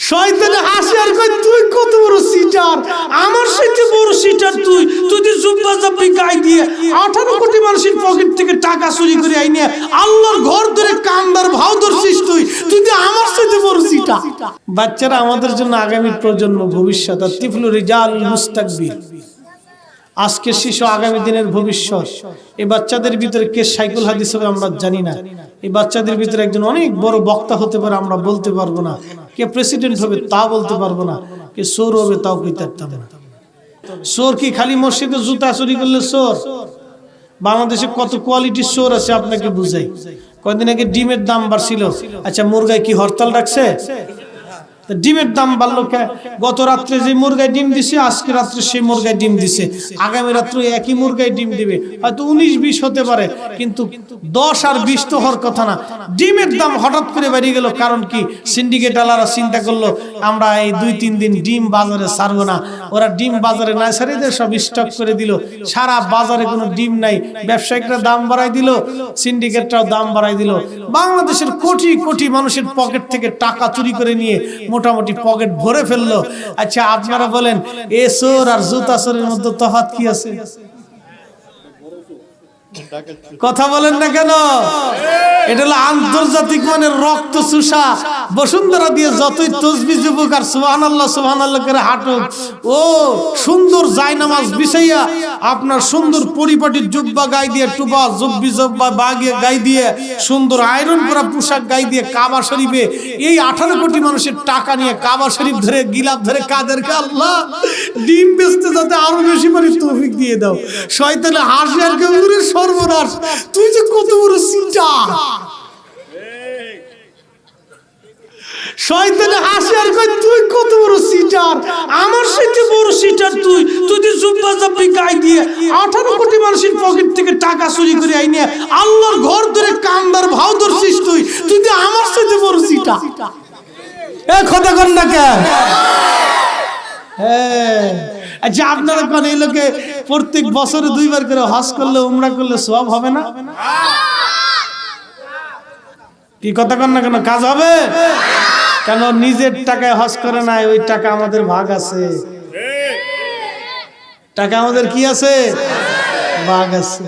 শয়তানে হাসি আর তুই কত বড় সিটার আমার বড় সিটার তুই। তুই জুব্বা জাব্বি গায়ে দিয়ে আঠারো কোটি মানুষের পকেট থেকে টাকা চুরি করে আইনে আল্লাহর ঘর ধরে কান্দার ভাও ধরছিস তুই। তুই আমার সাথে বড় সিটা বাচ্চারা আমাদের জন্য আগামী প্রজন্ম, ভবিষ্যৎ আর তিফলু রিজাল আজকে শিশু আগামী দিনের ভবিষ্যৎ। এই বাচ্চাদের ভিতরে কে সাইকুল হাদিস হবে আমরা জানি না। এই বাচ্চাদের ভিতরে একজন অনেক বড় বক্তা হতে পারে আমরা বলতে পারব না। কে প্রেসিডেন্ট হবে তা বলতে পারব না। কে সোর হবে তাও কইতে না। সোর কি খালি মসজিদে জুতা চুরি করলে সোর বাংলাদেশে কত কোয়ালিটির সোর আছে আপনাকে বুঝাই। কয়দিন আগে ডিমের দাম বাড়ছিল। আচ্ছা মুরগায় কি হরতাল রাখছে ডিমের দাম বাড়লো কে? গত রাত্রে যে মুরগায় ডিম দিছে, আজকে রাত্রে সেই মুরগায় ডিম দিছে। আগামী রাত্রে একই মুরগায় ডিম দিবে। হয়তো উনিশ, বিশ হতে পারে, কিন্তু দশ আর বিশ তো হওয়ার কথা না। ডিমের দাম হঠাৎ করে বেরিয়ে গেল, কারণ কি? সিন্ডিকেট আলারা চিন্তা করল, আমরা এই দুই, তিন দিন ডিম বাজারে ছাড়বো না। ওরা ডিম বাজারে না ছাড়িয়ে সব স্টক করে দিল। সারা বাজারে কোনো ডিম নাই। ব্যবসায়িকরা দাম বাড়াই দিল, সিন্ডিকেটরাও দাম বাড়াই দিল। বাংলাদেশের কোটি কোটি মানুষের পকেট থেকে টাকা চুরি করে নিয়ে মোটামুটি পকেট ভরে ফেলল। আচ্ছা আপনারা বলেন, এ সোর আর জুতা সোরের মধ্যে তফাত কি আছে? কথা বলেন না কেন? এটা হলো আন্তর্জাতিক রক্ত চুষা। বসুন্ধরা দিয়ে যতই তসবি যুবক আর সুহান আল্লাহ সুহান আল্লাহ হাঁটুক ও সুন্দর জায়নামাজ বিছাইয়া আপনার সুন্দর পরিপাটির জুব্বা গাই দিয়ে টুপা, জব্বি জব্বা বাগিয়ে গাই দিয়ে সুন্দর আয়রন করা পোশাক গাই দিয়ে কাবা শরীফে এই আঠারো কোটি মানুষের টাকা নিয়ে কাবা শরীফ ধরে গিলাপ ধরে কাদেরকে আল্লাহ? ডিম যাতে আরও বেশি করে তৌফিক দিয়ে দাও। শয়তানে হাসি আর গৌরের সর্বনাশ। তুই যে কত বড় সিটা শয়তানে হাসি আর কয় তুই কত বড় সিটার আমার সাথে বড় সিটার তুই। তুই যে জুব্বা জাব্বি গাই দিয়ে আঠারো কোটি মানুষের পকেট থেকে টাকা চুরি করে আইনে আল্লাহর ঘর ধরে কান্দার ভাও ধরছিস তুই। তুই যে আমার সাথে বড় সিটা এ কথা কর না কেন? হ্যাঁ। আচ্ছা আপনার কোন এই লোকে প্রত্যেক বছরে দুইবার করে হজ করলে উমরা করলে সব হবে না? কি কথা কন না কেন? কাজ হবে? কেন নিজের টাকায় হজ করে নাই ওই টাকা আমাদের ভাগ আছে। টাকা আমাদের কি আছে? ভাগ আছে।